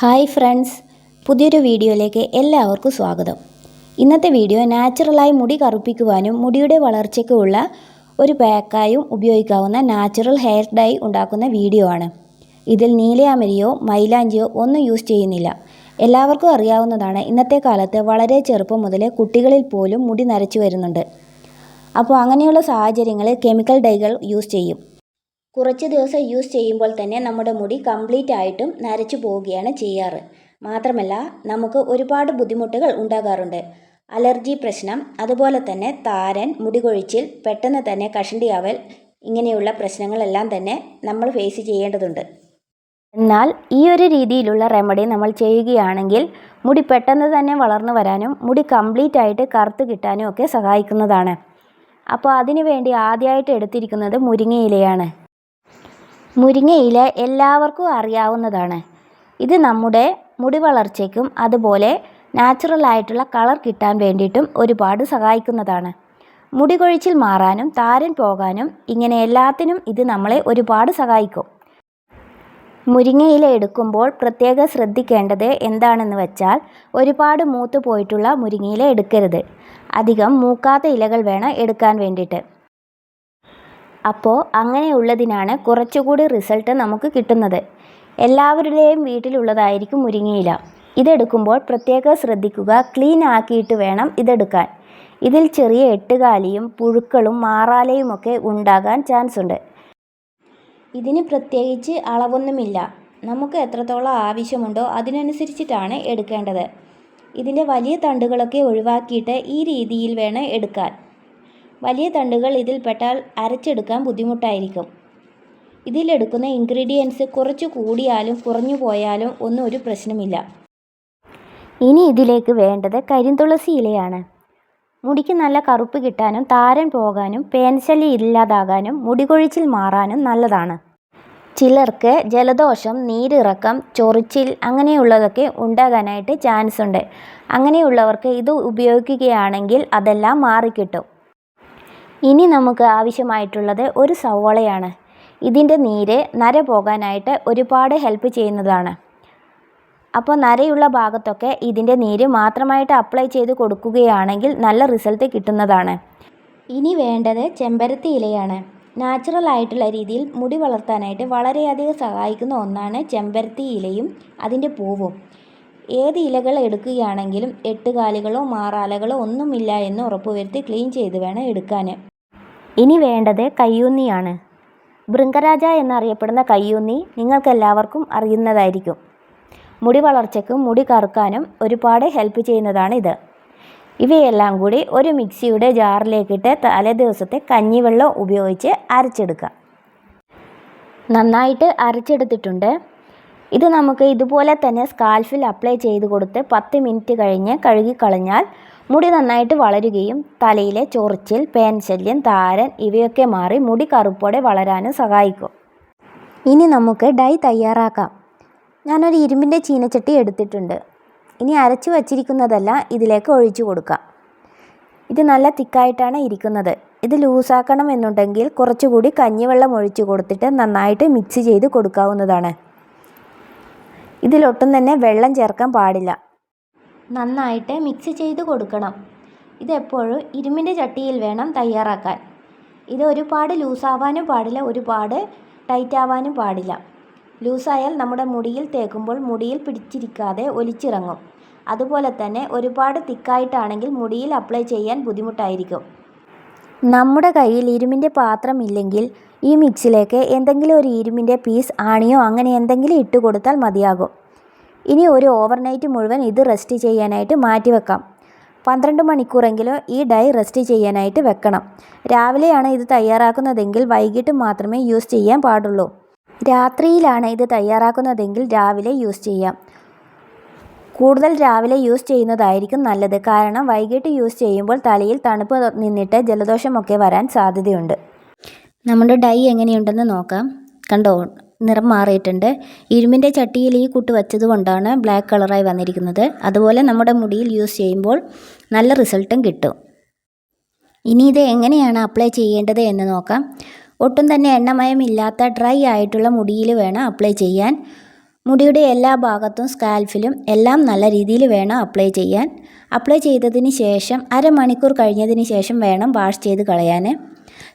Hi friends. പുതിയൊരു വീഡിയോയിലേക്ക് എല്ലാവർക്കും സ്വാഗതം. ഇന്നത്തെ വീഡിയോ നാച്ചുറലായി മുടി കറുപ്പിക്കുവാനും മുടിയുടെ വളർച്ചയ്ക്കുമുള്ള ഒരു പാക്കായും ഉപയോഗിക്കാവുന്ന നാച്ചുറൽ ഹെയർ ഡൈ ഉണ്ടാക്കുന്ന വീഡിയോ ആണ്. ഇതിൽ നീലയാമരിയോ മൈലാഞ്ചിയോ ഒന്നും യൂസ് ചെയ്യുന്നില്ല. എല്ലാവർക്കും അറിയാവുന്നതാണ് ഇന്നത്തെ കാലത്ത് വളരെ ചെറുപ്പം മുതലേ കുട്ടികളിൽ പോലും മുടി നരച്ചു വരുന്നുണ്ട്. അപ്പോൾ അങ്ങനെയുള്ള സാഹചര്യങ്ങളിൽ കെമിക്കൽ ഡൈകൾ യൂസ് ചെയ്യും. കുറച്ച് ദിവസം യൂസ് ചെയ്യുമ്പോൾ തന്നെ നമ്മുടെ മുടി കംപ്ലീറ്റ് ആയിട്ടും നരച്ചു പോവുകയാണ് ചെയ്യാറ്. മാത്രമല്ല നമുക്ക് ഒരുപാട് ബുദ്ധിമുട്ടുകൾ ഉണ്ടാകാറുണ്ട്. അലർജി പ്രശ്നം അതുപോലെ തന്നെ താരൻ മുടി കൊഴിച്ചിൽ പെട്ടെന്ന് തന്നെ കഷണ്ടിയാവൽ ഇങ്ങനെയുള്ള പ്രശ്നങ്ങളെല്ലാം തന്നെ നമ്മൾ ഫേസ് ചെയ്യേണ്ടതുണ്ട്. എന്നാൽ ഈ ഒരു രീതിയിലുള്ള റെമഡി നമ്മൾ ചെയ്യുകയാണെങ്കിൽ മുടി പെട്ടെന്ന് തന്നെ വളർന്നു വരാനും മുടി കംപ്ലീറ്റ് ആയിട്ട് കറുത്ത് കിട്ടാനും ഒക്കെ സഹായിക്കുന്നതാണ്. അപ്പോൾ അതിനുവേണ്ടി ആദ്യമായിട്ട് എടുത്തിരിക്കുന്നത് മുരിങ്ങയിലയാണ്. മുരിങ്ങയില എല്ലാവർക്കും അറിയാവുന്നതാണ്. ഇത് നമ്മുടെ മുടി വളർച്ചയ്ക്കും അതുപോലെ നാച്ചുറൽ ആയിട്ടുള്ള കളർ കിട്ടാൻ വേണ്ടിയിട്ടും ഒരുപാട് സഹായിക്കുന്നതാണ്. മുടി കൊഴിച്ചിൽ മാറാനും താരൻ പോകാനും ഇങ്ങനെ എല്ലാത്തിനും ഇത് നമ്മളെ ഒരുപാട് സഹായിക്കും. മുരിങ്ങയില എടുക്കുമ്പോൾ പ്രത്യേകം ശ്രദ്ധിക്കേണ്ടത് എന്താണെന്ന് വെച്ചാൽ ഒരുപാട് മൂത്ത് പോയിട്ടുള്ള മുരിങ്ങയില എടുക്കരുത്. അധികം മൂക്കാത്ത ഇലകൾ വേണം എടുക്കാൻ വേണ്ടിയിട്ട്. അപ്പോൾ അങ്ങനെയുള്ളതിനാണ് കുറച്ചുകൂടി റിസൾട്ട് നമുക്ക് കിട്ടുന്നത്. എല്ലാവരുടെയും വീട്ടിലുള്ളതായിരിക്കും മുരിങ്ങയില. ഇതെടുക്കുമ്പോൾ പ്രത്യേകം ശ്രദ്ധിക്കുക ക്ലീൻ ആക്കിയിട്ട് വേണം ഇതെടുക്കാൻ. ഇതിൽ ചെറിയ എട്ടുകാലിയും പുഴുക്കളും മാറാലയും ഒക്കെ ഉണ്ടാകാൻ ചാൻസ് ഉണ്ട്. ഇതിന് പ്രത്യേകിച്ച് അളവൊന്നുമില്ല. നമുക്ക് എത്രത്തോളം ആവശ്യമുണ്ടോ അതിനനുസരിച്ചിട്ടാണ് എടുക്കേണ്ടത്. ഇതിന്റെ വലിയ തണ്ടുകളൊക്കെ ഒഴിവാക്കിയിട്ട് ഈ രീതിയിൽ വേണം എടുക്കാൻ. വലിയ തണ്ടുകൾ ഇതിൽ പെട്ടാൽ അരച്ചെടുക്കാൻ ബുദ്ധിമുട്ടായിരിക്കും. ഇതിലെടുക്കുന്ന ഇൻഗ്രീഡിയൻസ് കുറച്ച് കൂടിയാലും കുറഞ്ഞു പോയാലും ഒന്നും ഒരു പ്രശ്നമില്ല. ഇനി ഇതിലേക്ക് വേണ്ടത് കരിന്തുളസി ഇലയാണ്. മുടിക്ക് നല്ല കറുപ്പ് കിട്ടാനും താരൻ പോകാനും പേൻശല്യം ഇല്ലാതാകാനും മുടികൊഴിച്ചിൽ മാറാനും നല്ലതാണ്. ചിലർക്ക് ജലദോഷം നീരിറക്കം ചൊറിച്ചിൽ അങ്ങനെയുള്ളതൊക്കെ ഉണ്ടാകാനായിട്ട് ചാൻസ് ഉണ്ട് അങ്ങനെയുള്ളവർക്ക് ഇത് ഉപയോഗിക്കുകയാണെങ്കിൽ അതെല്ലാം മാറിക്കിട്ടും. ഇനി നമുക്ക് ആവശ്യമായിട്ടുള്ളത് ഒരു സവോളയാണ്. ഇതിന്റെ നീര് നര പോകാനായിട്ട് ഒരുപാട് ഹെൽപ്പ് ചെയ്യുന്നതാണ്. അപ്പോൾ നരയുള്ള ഭാഗത്തൊക്കെ ഇതിന്റെ നീര് മാത്രമായിട്ട് അപ്ലൈ ചെയ്ത് കൊടുക്കുകയാണെങ്കിൽ നല്ല റിസൾട്ട് കിട്ടുന്നതാണ്. ഇനി വേണ്ടത് ചെമ്പരത്തി ഇലയാണ്. നാച്ചുറൽ ആയിട്ടുള്ള രീതിയിൽ മുടി വളർത്താനായിട്ട് വളരെയധികം സഹായിക്കുന്ന ഒന്നാണ് ചെമ്പരത്തി ഇലയും അതിന്റെ പൂവും. ഏത് ഇലകൾ എടുക്കുകയാണെങ്കിലും എട്ടുകാലികളോ മാറാലകളോ ഒന്നുമില്ല എന്ന് ഉറപ്പുവരുത്തി ക്ലീൻ ചെയ്ത് വേണം എടുക്കാൻ. ഇനി വേണ്ടത് കയ്യൂന്നിയാണ്. ഭൃംഗരാജ എന്നറിയപ്പെടുന്ന കയ്യൂന്നി നിങ്ങൾക്കെല്ലാവർക്കും അറിയുന്നതായിരിക്കും. മുടി വളർച്ചയ്ക്കും മുടി കറുക്കാനും ഒരുപാട് ഹെൽപ്പ് ചെയ്യുന്നതാണ് ഇത് ഇവയെല്ലാം കൂടി ഒരു മിക്സിയുടെ ജാറിലേക്കിട്ട് തലേ ദിവസത്തെ കഞ്ഞിവെള്ളം ഉപയോഗിച്ച് അരച്ചെടുക്കുക നന്നായിട്ട് അരച്ചെടുത്തിട്ടുണ്ട്. ഇത് നമുക്ക് ഇതുപോലെ തന്നെ സ്കാൽഫിൽ അപ്ലൈ ചെയ്ത് കൊടുത്ത് പത്ത് മിനിറ്റ് കഴിഞ്ഞ് കഴുകിക്കളഞ്ഞാൽ മുടി നന്നായിട്ട് വളരുകയും തലയിലെ ചൊറിച്ചിൽ പേൻശല്യം താരൻ ഇവയൊക്കെ മാറി മുടി കറുപ്പോടെ വളരാനും സഹായിക്കും. ഇനി നമുക്ക് ഡൈ തയ്യാറാക്കാം. ഞാനൊരു ഇരുമ്പിന്റെ ചീനച്ചട്ടി എടുത്തിട്ടുണ്ട്. ഇനി അരച്ചു വച്ചിരിക്കുന്നതല്ല ഇതിലേക്ക് ഒഴിച്ചു കൊടുക്കാം. ഇത് നല്ല തിക്കായിട്ടാണ് ഇരിക്കുന്നത്. ഇത് ലൂസാക്കണം എന്നുണ്ടെങ്കിൽ കുറച്ചുകൂടി കഞ്ഞിവെള്ളം ഒഴിച്ചു കൊടുത്തിട്ട് നന്നായിട്ട് മിക്സ് ചെയ്ത് കൊടുക്കാവുന്നതാണ്. ഇതിലൊട്ടും തന്നെ വെള്ളം ചേർക്കാൻ പാടില്ല. നന്നായിട്ട് മിക്സ് ചെയ്ത് കൊടുക്കണം. ഇതെപ്പോഴും ഇരുമ്പിന്റെ ചട്ടിയിൽ വേണം തയ്യാറാക്കാൻ. ഇത് ഒരുപാട് ലൂസാവാനും പാടില്ല ഒരുപാട് ടൈറ്റ് ആവാനും പാടില്ല. ലൂസായാൽ നമ്മുടെ മുടിയിൽ തേക്കുമ്പോൾ മുടിയിൽ പിടിച്ചിരിക്കാതെ ഒലിച്ചിറങ്ങും. അതുപോലെ തന്നെ ഒരുപാട് തിക്കായിട്ടാണെങ്കിൽ മുടിയിൽ അപ്ലൈ ചെയ്യാൻ ബുദ്ധിമുട്ടായിരിക്കും. നമ്മുടെ കയ്യിൽ ഇരുമ്പിന്റെ പാത്രം ഇല്ലെങ്കിൽ ഈ മിക്സിലേക്ക് എന്തെങ്കിലും ഒരു ഇരുമ്പിന്റെ പീസ് ആണിയോ അങ്ങനെ എന്തെങ്കിലും ഇട്ട് കൊടുത്താൽ മതിയാകും. ഇനി ഒരു ഓവർനൈറ്റ് മുഴുവൻ ഇത് റെസ്റ്റ് ചെയ്യാനായിട്ട് മാറ്റി വെക്കാം. പന്ത്രണ്ട് മണിക്കൂറെങ്കിലും ഈ ഡൈ റെസ്റ്റ് ചെയ്യാനായിട്ട് വെക്കണം. രാവിലെയാണ് ഇത് തയ്യാറാക്കുന്നതെങ്കിൽ വൈകിട്ട് മാത്രമേ യൂസ് ചെയ്യാൻ പാടുള്ളൂ. രാത്രിയിലാണ് ഇത് തയ്യാറാക്കുന്നതെങ്കിൽ രാവിലെ യൂസ് ചെയ്യാം. കൂടുതൽ രാവിലെ യൂസ് ചെയ്യുന്നതായിരിക്കും നല്ലത്. കാരണം വൈകിട്ട് യൂസ് ചെയ്യുമ്പോൾ തലയിൽ തണുപ്പ് നിന്നിട്ട് ജലദോഷമൊക്കെ വരാൻ സാധ്യതയുണ്ട്. നമ്മുടെ ഡൈ എങ്ങനെയുണ്ടെന്ന് നോക്കാം. കണ്ടോ നിറം മാറിയിട്ടുണ്ട്. ഇരുമ്പിന്റെ ചട്ടിയിൽ ഈ കുട്ട് വച്ചത് കൊണ്ടാണ് ബ്ലാക്ക് കളറായി വന്നിരിക്കുന്നത്. അതുപോലെ നമ്മുടെ മുടിയിൽ യൂസ് ചെയ്യുമ്പോൾ നല്ല റിസൾട്ടും കിട്ടും. ഇനി ഇത് എങ്ങനെയാണ് അപ്ലൈ ചെയ്യേണ്ടത് എന്ന് നോക്കാം. ഒട്ടും തന്നെ എണ്ണമയമില്ലാത്ത ഡ്രൈ ആയിട്ടുള്ള മുടിയിൽ വേണം അപ്ലൈ ചെയ്യാൻ. മുടിയുടെ എല്ലാ ഭാഗത്തും സ്കാൽഫിലും എല്ലാം നല്ല രീതിയിൽ വേണം അപ്ലൈ ചെയ്യാൻ. അപ്ലൈ ചെയ്തതിന് ശേഷം അരമണിക്കൂർ കഴിഞ്ഞതിന് ശേഷം വേണം വാഷ് ചെയ്ത് കളയാൻ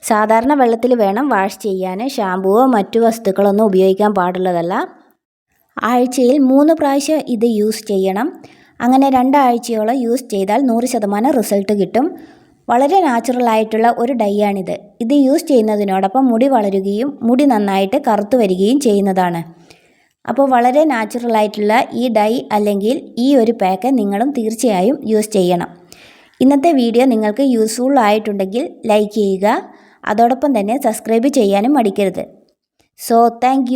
സാധാരണ വെള്ളത്തിൽ വേണം വാഷ് ചെയ്യാൻ ഷാമ്പുവോ മറ്റു വസ്തുക്കളൊന്നും ഉപയോഗിക്കാൻ പാടുള്ളതല്ല. ആഴ്ചയിൽ മൂന്ന് പ്രാവശ്യം ഇത് യൂസ് ചെയ്യണം. അങ്ങനെ രണ്ടാഴ്ചയോളം യൂസ് ചെയ്താൽ നൂറ് ശതമാനം റിസൾട്ട് കിട്ടും. വളരെ നാച്ചുറൽ ആയിട്ടുള്ള ഒരു ഡൈ ആണിത്. ഇത് യൂസ് ചെയ്യുന്നതിനോടൊപ്പം മുടി വളരുകയും മുടി നന്നായിട്ട് കറുത്തു വരികയും ചെയ്യുന്നതാണ്. അപ്പോൾ വളരെ നാച്ചുറൽ ആയിട്ടുള്ള ഈ ഡൈ അല്ലെങ്കിൽ ഈ ഒരു പാക്ക് നിങ്ങളും തീർച്ചയായും യൂസ് ചെയ്യണം. ഇന്നത്തെ വീഡിയോ നിങ്ങൾക്ക് യൂസ്ഫുൾ ആയിട്ടുണ്ടെങ്കിൽ ലൈക്ക് ചെയ്യുക. അതോടൊപ്പം തന്നെ സബ്സ്ക്രൈബ് ചെയ്യാനും മടിക്കരുത്. So thank